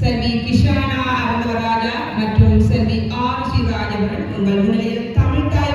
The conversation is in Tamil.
செல்வி கிஷானா அரங்கராஜா மற்றும் செல்வி ஆர் ஸ்ரீராஜ் அவர்கள் உங்கள் முன்னிலையில் தமிழ் தாய்